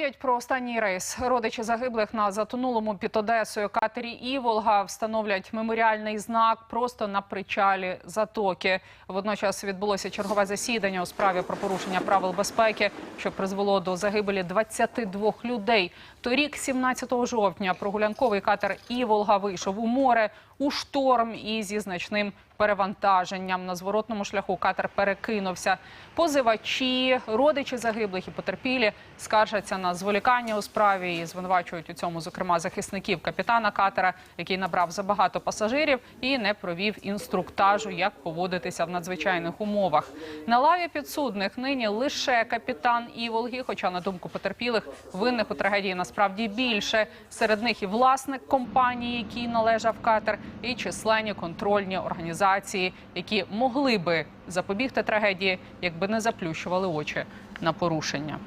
Пам'ять про останній рейс. Родичі загиблих на затонулому під Одесою катері Іволга встановлять меморіальний знак просто на причалі затоки. Водночас відбулося чергове засідання у справі про порушення правил безпеки, що призвело до загибелі 22 людей. Торік, 17 жовтня, прогулянковий катер Іволга вийшов у море у шторм і зі значним перевантаженням. На зворотному шляху катер перекинувся. Позивачі, родичі загиблих і потерпілі скаржаться на зволікання у справі і звинувачують у цьому, зокрема, захисників капітана катера, який набрав забагато пасажирів і не провів інструктажу, як поводитися в надзвичайних умовах. На лаві підсудних нині лише капітан Іволги, хоча на думку потерпілих винних у трагедії насправді більше. Серед них і власник компанії, якій належав катер, і численні контрольні організації, які могли би запобігти трагедії, якби не заплющували очі на порушення.